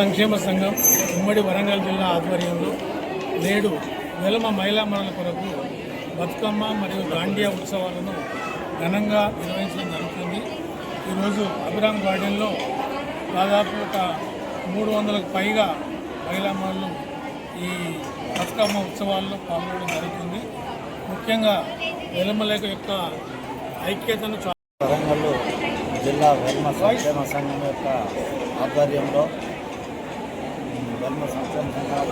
సంక్షేమ సంఘం ఉమ్మడి వరంగల్ జిల్లా ఆధ్వర్యంలో నేడు వెలమ మహిళా మరణల కొరకు బతుకమ్మ మరియు దాండియా ఉత్సవాలను ఘనంగా నిర్వహించడం జరుగుతుంది. ఈరోజు అభిరామ్ గార్డెన్లో దాదాపు ఒక మూడు వందలకు పైగా మహిళా మహిళలు ఈ బతుకమ్మ ఉత్సవాల్లో పాల్గొనడం జరుగుతుంది. ముఖ్యంగా వెలమలేక యొక్క ఐక్యతను చా వరంగల్ జిల్లా వెలమ సంక్షేమ సంఘం యొక్క ఆధ్వర్యంలో ధర్మ వెల్మ సంక్షేమ సంఘం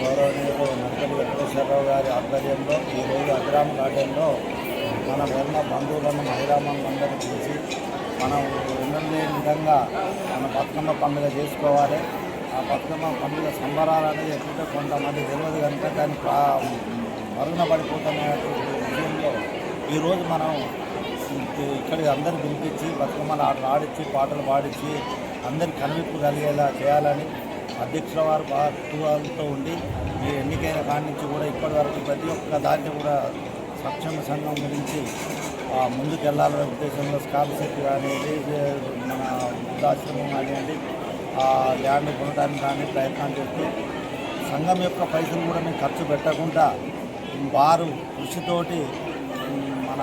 గౌరవనీయులు నక్కలి వెంకటేశ్వరరావు గారి ఆధ్వర్యంలో ఈరోజు అగ్రామ్ గార్డెన్లో మన ధర్మ బంధువులను మహిళామణులందరూ పిలిచి మనం ఎన్నెన్ని విధంగా మన బతుకమ్మ పండుగ చేసుకోవాలి. ఆ బతుకమ్మ పండుగ సంబరాలు అనేది ఎప్పుడంటే కొంతమంది తెలియదు కనుక దానికి మరుగున పడిపోతున్నటువంటి విషయంలో ఈరోజు మనం ఇక్కడికి అందరు పిలిపించి బతుకమ్మలు ఆటలు ఆడించి పాటలు పాడించి అందరికి కనువిప్పు కలిగేలా చేయాలని అధ్యక్షుల వారు బాధ్యతలతో ఉండి ఈ ఎన్నికైన కాడి నుంచి కూడా ఇప్పటి వరకు ప్రతి ఒక్క దాన్ని కూడా సక్షమ సంఘం గురించి ముందుకు వెళ్ళాలనే ఉద్దేశంలో స్కాలర్షిప్ కానివ్వండి మన వృద్ధాశ్రమం కానివ్వండి ల్యాండ్ కొనడానికి కానీ ప్రయత్నం చేస్తూ సంఘం యొక్క పైసలు కూడా మేము ఖర్చు పెట్టకుండా వారు కృషితోటి మన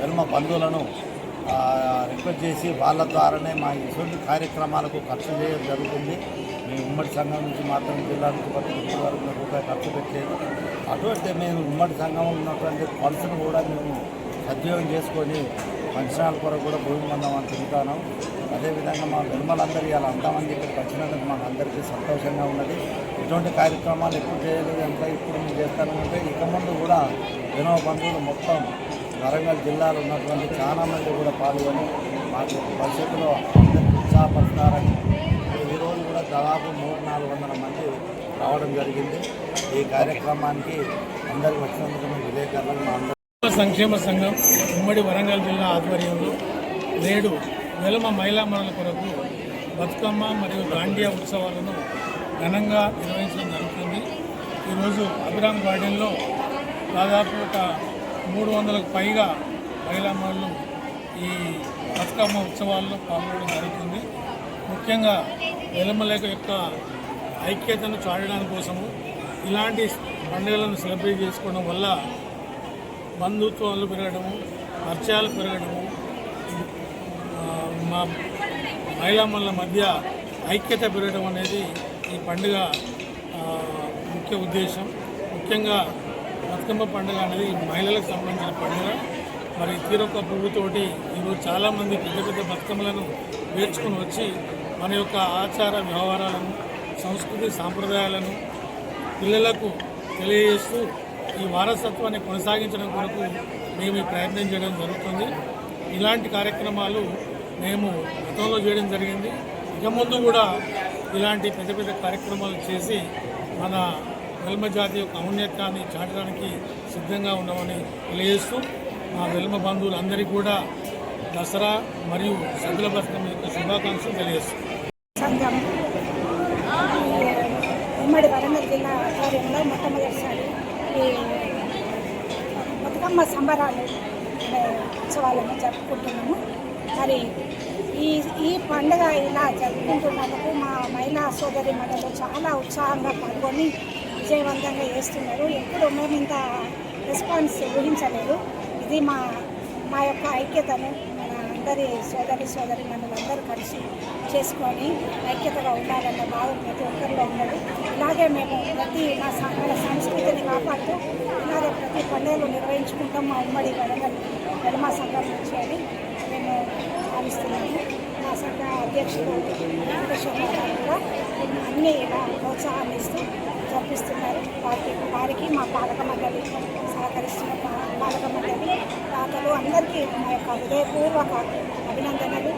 వెల్మ బంధువులను రిక్వెస్ట్ చేసి వాళ్ళ ద్వారానే మా ఇటువంటి కార్యక్రమాలకు ఖర్చు చేయడం జరుగుతుంది. ఉమ్మడి సంఘం నుంచి మాత్రం జిల్లా నుంచి పట్టు వరకు రూపాయలు రూపాయి ఖర్చు పెట్టలేదు అటువంటి మేము ఉమ్మడి సంఘంలో ఉన్నటువంటి ఫండ్స్ను కూడా మేము సద్వినియోగం చేసుకొని ఫంక్షనాల కొరకు కూడా భూమి పొందాం అని తిరుగుతాను అదేవిధంగా మా నిర్మలందరూ ఇలా అందామని చెప్పి వచ్చినందుకు మాకు అందరికీ సంతోషంగా ఉన్నది. ఇటువంటి కార్యక్రమాలు ఎప్పుడు చేయలేదు ఎంత ఇప్పుడు మేము చేస్తానంటే ఇక ముందు కూడా జనవ బంధువులు మొత్తం వరంగల్ జిల్లాలో ఉన్నటువంటి చాలామంది కూడా పాల్గొని మాకు భవిష్యత్తులో అందరికీ ఉత్సాహపరుస్తున్నారని దాదాపు మూడు నాలుగు వందల మంది రావడం జరిగింది. ఈ కార్యక్రమానికి అందరికి వచ్చినందుకు మేము విలేకరులకు మా అందరూ సంక్షేమ సంఘం ఉమ్మడి వరంగల్ జిల్లా ఆధ్వర్యంలో నేడు వెలమ మహిళా మరణల కొరకు బతుకమ్మ మరియు దాండియా ఉత్సవాలను ఘనంగా నిర్వహించడం జరుగుతుంది. ఈరోజు అభిరామ్ గార్డెన్లో దాదాపు ఒక మూడు వందలకు పైగా మహిళా మహిళలు ఈ బతుకమ్మ ఉత్సవాల్లో పాల్గొనడం జరుగుతుంది. ముఖ్యంగా వెలమలేక యొక్క ఐక్యతను చాటడానికి కోసము ఇలాంటి పండుగలను సెలబ్రేట్ చేసుకోవడం వల్ల బంధుత్వాలు పెరగడము పరిచయాలు పెరగడము మా మహిళామణుల మధ్య ఐక్యత పెరగడం అనేది ఈ పండుగ ముఖ్య ఉద్దేశం. ముఖ్యంగా బతుకమ్మ పండుగ అనేది మహిళలకు సంబంధించిన పండుగ. మరి తీరొక్క పువ్వుతోటి ఈరోజు చాలామంది పెద్ద పెద్ద బతుకమ్మలను వేర్చుకొని వచ్చి మన యొక్క ఆచార వ్యవహారాలను సంస్కృతి సాంప్రదాయాలను పిల్లలకు తెలియజేస్తూ ఈ వారసత్వాన్ని కొనసాగించడం కొరకు మేము ప్రయత్నం చేయడం జరుగుతుంది. ఇలాంటి కార్యక్రమాలు మేము గతంలో చేయడం జరిగింది. ఇక ముందు కూడా ఇలాంటి పెద్ద పెద్ద కార్యక్రమాలు చేసి మన వెల్మ జాతి యొక్క ఔన్నత్యాన్ని చాటడానికి సిద్ధంగా ఉన్నామని తెలియజేస్తూ మా వెల్మ బంధువులందరికీ కూడా దసరా మరియు సద్దుల బతుకమ్మ యొక్క శుభాకాంక్షలు తెలియజేస్తున్నాం సంఘం ఉమ్మడి వరంగల్ జిల్లా ఆధ్వర్యంలో మొట్టమొదటిసారి ఈ బతుకమ్మ సంబరాలు ఉత్సవాలను జరుపుకుంటున్నాము. మరి ఈ ఈ పండుగ ఇలా జరుపుకుంటున్నందుకు మా మహిళా సోదరి మండలు చాలా ఉత్సాహంగా పాల్గొని విజయవంతంగా చేస్తున్నారు. ఎప్పుడు మేము ఇంత రెస్పాన్స్ ఊహించలేదు. ఇది మా మా యొక్క ఐక్యతను అందరి సోదరి సోదరి అందరూ కలిసి చేసుకొని ఐక్యతగా ఉండాలన్న భావం ప్రతి ఒక్కరిలో ఉన్నది. ఇలాగే మేము ప్రతి మా మన సంస్కృతిని కాపాడుతూ ఇలాగే ప్రతి పండుగలు నిర్వహించుకుంటాం. మా ఉమ్మడి వరంగల్ వెలమా సంఘం నుంచి అని మేము భావిస్తున్నాము. మా సంఘ అధ్యక్షుడు వెంకటేశ్వర కూడా అన్ని ఇలా ప్రోత్సాహాన్ని ఇస్తూ జరిపిస్తున్నారు. వారికి వారికి మా పాలక మండలి సహకరిస్తున్న పాలక మండలి దాతలు అందరికీ మా యొక్క హృదయపూర్వక అభినందనలు.